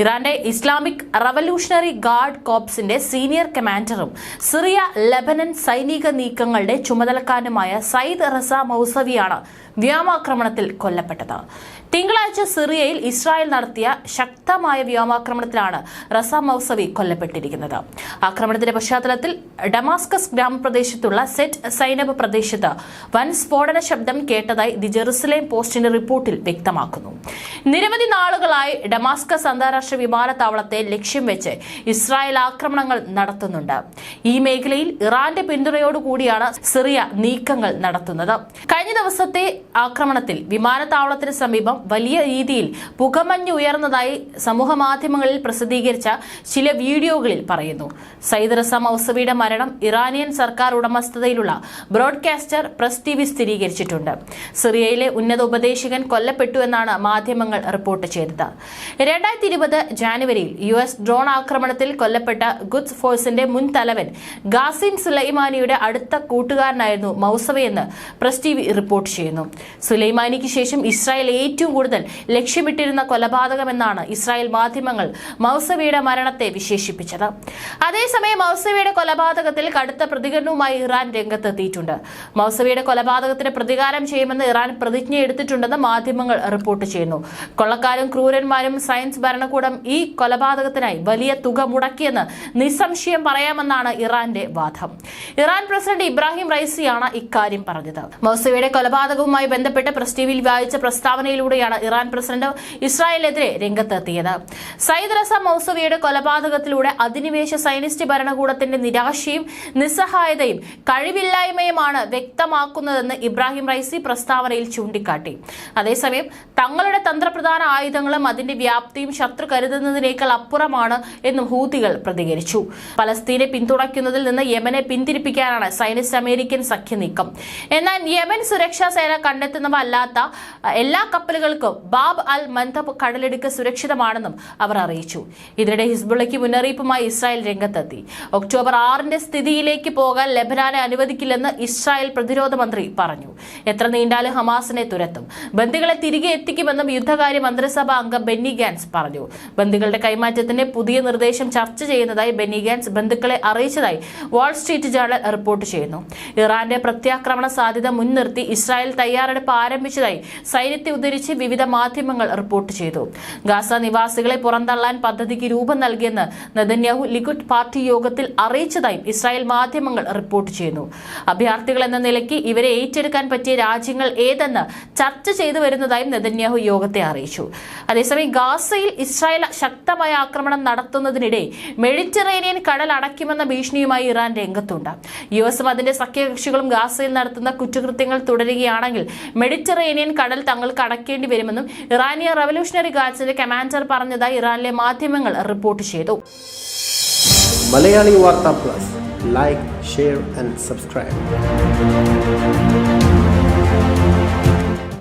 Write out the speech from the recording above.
ഇറാന്റെ Islamic revolutionary guard കോപ്സിന്റെ senior കമാൻഡറും സിറിയ ലെബനൻ സൈനിക നീക്കങ്ങളുടെ ചുമതലക്കാരനുമായ സയ്യിദ് റസ മൗസവിയാണ് വ്യോമാക്രമണത്തിൽ കൊല്ലപ്പെട്ടത്. തിങ്കളാഴ്ച സിറിയയിൽ ഇസ്രായേൽ നടത്തിയ ശക്തമായ വ്യോമാക്രമണത്തിലാണ് റസ മൗസവി കൊല്ലപ്പെട്ടിരിക്കുന്നത്. ആക്രമണത്തിന്റെ പശ്ചാത്തലത്തിൽ ഡമാസ്കസ് ഗ്രാമപ്രദേശത്തുള്ള സെറ്റ് സൈനബ് പ്രദേശത്ത് വൻ സ്ഫോടന ശബ്ദം കേട്ടതായി ദി ജെറുസലേം പോസ്റ്റിന്റെ റിപ്പോർട്ടിൽ വ്യക്തമാക്കുന്നു. നിരവധി നാളുകളായി ഡമാസ്കസ് അന്താരാഷ്ട്ര വിമാനത്താവളത്തെ ലക്ഷ്യം വെച്ച് ഇസ്രായേൽ ആക്രമണങ്ങൾ നടത്തുന്നുണ്ട്. ഈ മേഖലയിൽ ഇറാന്റെ പിന്തുണയോടുകൂടിയാണ് സിറിയ നീക്കങ്ങൾ നടത്തുന്നത്. ദിവസത്തെ ആക്രമണത്തിൽ വിമാനത്താവളത്തിന് സമീപം വലിയ രീതിയിൽ പുകമഞ്ഞ് ഉയർന്നതായി സമൂഹ മാധ്യമങ്ങളിൽ പ്രസിദ്ധീകരിച്ച ചില വീഡിയോകളിൽ പറയുന്നു. സയ്യിദ് റസാം മൗസവിയുടെ മരണം ഇറാനിയൻ സർക്കാർ ഉടമസ്ഥതയിലുള്ള ബ്രോഡ്കാസ്റ്റർ പ്രസ് ടി വി സ്ഥിരീകരിച്ചിട്ടുണ്ട്. സിറിയയിലെ ഉന്നത ഉപദേശകൻ കൊല്ലപ്പെട്ടു എന്നാണ് മാധ്യമങ്ങൾ റിപ്പോർട്ട് ചെയ്തത്. രണ്ടായിരത്തി ഇരുപത് ജാനുവരിയിൽ യു എസ് ഡ്രോൺ ആക്രമണത്തിൽ കൊല്ലപ്പെട്ട ഗുഡ്സ് ഫോഴ്സിന്റെ മുൻ തലവൻ ഗാസിം സുലൈമാനിയുടെ അടുത്ത കൂട്ടുകാരനായിരുന്നു മൗസവയെന്ന് പ്രസ് ടി വി റിപ്പോർട്ട് ചെയ്യുന്നു. സുലൈമാനിക്ക് ശേഷം ഇസ്രായേൽ ഏറ്റവും കൂടുതൽ ലക്ഷ്യമിട്ടിരുന്ന കൊലപാതകമെന്നാണ് ഇസ്രായേൽ മാധ്യമങ്ങൾ മൗസവിയുടെ മരണത്തെ വിശേഷിപ്പിച്ചത്. അതേസമയം മൗസവിയുടെ കൊലപാതകത്തിൽ കടുത്ത പ്രതികരണവുമായി ഇറാൻ രംഗത്തെത്തിയിട്ടുണ്ട്. മൗസവിയുടെ കൊലപാതകത്തിന് പ്രതികാരം ചെയ്യുമെന്ന് ഇറാൻ പ്രതിജ്ഞ എടുത്തിട്ടുണ്ടെന്ന് മാധ്യമങ്ങൾ റിപ്പോർട്ട് ചെയ്യുന്നു. കൊള്ളക്കാരും ക്രൂരന്മാരും സയൻസ് ഭരണകൂടം ഈ കൊലപാതകത്തിനായി വലിയ തുക മുടക്കിയെന്ന് നിസ്സംശയം പറയാമെന്നാണ് ഇറാന്റെ വാദം. ഇറാൻ പ്രസിഡന്റ് ഇബ്രാഹിം റൈസിയാണ് ഇക്കാര്യം പറഞ്ഞത്. മൗസവിയുടെ കൊലപാതകവുമായി ബന്ധപ്പെട്ട് പ്രസ് ടിവിയിൽ വായിച്ച പ്രസ്താവനയിലൂടെയാണ് ഇറാൻ പ്രസിഡന്റ് ഇസ്രായേലിനെതിരെ രംഗത്തെത്തിയത്. സയ്യിദ് റസ മൌസവിയുടെ കൊലപാതകത്തിലൂടെ അധിനിവേശ സൈനിസ്റ്റ് ഭരണകൂടത്തിന്റെ നിരാശയും നിസ്സഹായതയും കഴിവില്ലായ്മയുമാണ് വ്യക്തമാക്കുന്നതെന്ന് ഇബ്രാഹിം റൈസി പ്രസ്താവനയിൽ ചൂണ്ടിക്കാട്ടി. അതേസമയം തങ്ങളുടെ തന്ത്രപ്രധാന ആയുധങ്ങളും അതിന്റെ വ്യാപ്തിയും ശത്രു കരുതുന്നതിനേക്കാൾ അപ്പുറമാണ് എന്നും ഹൂതികൾ പ്രതികരിച്ചു. പലസ്തീനെ പിന്തുണയ്ക്കുന്നതിൽ നിന്ന് യമനെ പിന്തിരിപ്പിക്കാനാണ് സൈനിസ്റ്റ് അമേരിക്കൻ സഖ്യനീക്കം. എന്നാൽ യമൻ സുരക്ഷാ സേന കണ്ടെത്തുന്നവ അല്ലാത്ത എല്ലാ കപ്പലുകൾക്കും ബാബ് അൽ മന്തബ് കടലിടുക്ക് സുരക്ഷിതമാണെന്നും അവർ അറിയിച്ചു. ഇതിനിടെ ഹിസ്ബുള്ളയ്ക്ക് മുന്നറിയിപ്പുമായി ഇസ്രായേൽ രംഗത്തെത്തി. ഒക്ടോബർ ആറിന്റെ സ്ഥിതിയിലേക്ക് പോകാൻ ലബനാനെ അനുവദിക്കില്ലെന്ന് ഇസ്രായേൽ പ്രതിരോധ മന്ത്രി പറഞ്ഞു. എത്ര നീണ്ടാലും ഹമാസിനെ തുരത്തും. ബന്ദികളെ തിരികെ എത്തിക്കുമെന്നും യുദ്ധകാര്യ മന്ത്രിസഭാ അംഗം ബെന്നി ഗാൻസ് പറഞ്ഞു. ബന്ദികളുടെ കൈമാറ്റത്തിന്റെ പുതിയ നിർദ്ദേശം ചർച്ച ചെയ്യുന്നതായി ബെന്നി ഗാൻസ് ബന്ധുക്കളെ അറിയിച്ചതായി വാൾസ്ട്രീറ്റ് ജേണൽ റിപ്പോർട്ട് ചെയ്യുന്നു. ഇറാന്റെ പ്രത്യാക്രമണ സാധ്യത മുൻനിർത്തി തയ്യാറെടുപ്പ് ആരംഭിച്ചതായി സൈന്യത്തെ ഉദ്ധരിച്ച് വിവിധ മാധ്യമങ്ങൾ റിപ്പോർട്ട് ചെയ്തു. ഗാസ നിവാസികളെ പുറന്തള്ളാൻ പദ്ധതിക്ക് രൂപം നൽകിയെന്ന് നെതന്യാഹു ലിഗുഡ് പാർട്ടി യോഗത്തിൽ അറിയിച്ചതായും ഇസ്രായേൽ മാധ്യമങ്ങൾ റിപ്പോർട്ട് ചെയ്യുന്നു. അഭയാർത്ഥികൾ എന്ന നിലയ്ക്ക് ഇവരെ ഏറ്റെടുക്കാൻ പറ്റിയ രാജ്യങ്ങൾ ഏതെന്ന് ചർച്ച ചെയ്തു വരുന്നതായും നെതന്യാഹു യോഗത്തെ അറിയിച്ചു. അതേസമയം ഗാസയിൽ ഇസ്രായേൽ ശക്തമായ ആക്രമണം നടത്തുന്നതിനിടെ മെഡിറ്ററേനിയൻ കടൽ അടയ്ക്കുമെന്ന ഭീഷണിയുമായി ഇറാൻ രംഗത്തുണ്ട്. യു എസും അതിന്റെ സഖ്യകക്ഷികളും ഗാസയിൽ നടത്തുന്ന കുറ്റകൃത്യങ്ങൾ തുടരുകയാണെങ്കിൽ മെഡിറ്ററേനിയൻ കടൽ തങ്ങൾ കടക്കേണ്ടി വരുമെന്നും ഇറാനിയ റവല്യൂഷണറി ഗാർഡ്സിന്റെ കമാൻഡർ പറഞ്ഞതായി ഇറാനിലെ മാധ്യമങ്ങൾ റിപ്പോർട്ട് ചെയ്തു. മലയാളി വാർത്താ plus. Like share and subscribe